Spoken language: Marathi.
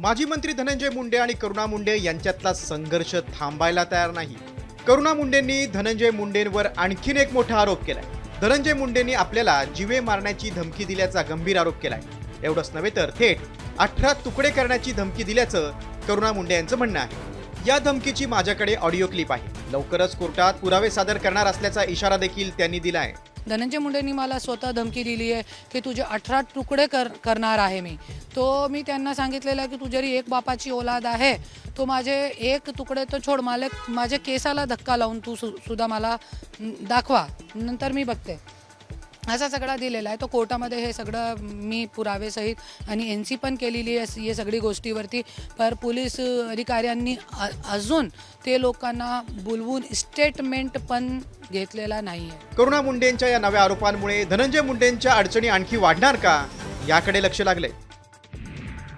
माजी मंत्री धनंजय मुंडे आणि करुणा मुंडे यांच्यातला संघर्ष थांबायला तयार नाही. करुणा मुंडेंनी धनंजय मुंडेंवर आणखीन एक मोठा आरोप केलाय. धनंजय मुंडेंनी आपल्याला जीवे मारण्याची धमकी दिल्याचा गंभीर आरोप केलाय. एवढंच नव्हे तर थेट अठरा तुकडे करण्याची धमकी दिल्याचं करुणा मुंडे यांचं म्हणणं आहे. या धमकीची माझ्याकडे ऑडिओ क्लिप आहे. लवकरच कोर्टात पुरावे सादर करणार असल्याचा इशारा देखील त्यांनी दिला आहे धनंजय मुंडेंनी मला स्वतः धमकी दिली आहे की तुझे अठरा तुकडे कर करणार आहे मी. तो मी त्यांना सांगितलेलं की तू जरी एक बापाची ओलाद आहे. तो माझे एक तुकडे तर छोड मला माझ्या केसाला धक्का लावून तू सु सुद्धा मला दाखवा. नंतर मी बघते. असा सगळा दिलेला आहे. तो कोर्टामध्ये हे सगळं मी पुरावेसहित आणि एन सी पण केलेली आहे हे सगळी गोष्टीवरती. पर पोलीस अधिकाऱ्यांनी अजून ते लोकांना बोलवून स्टेटमेंट पण घेतलेला नाही आहे करुणा मुंडेंच्या या नव्या आरोपांमुळे धनंजय मुंडेंच्या अडचणी आणखी वाढणार का? याकडे लक्ष लागलंय.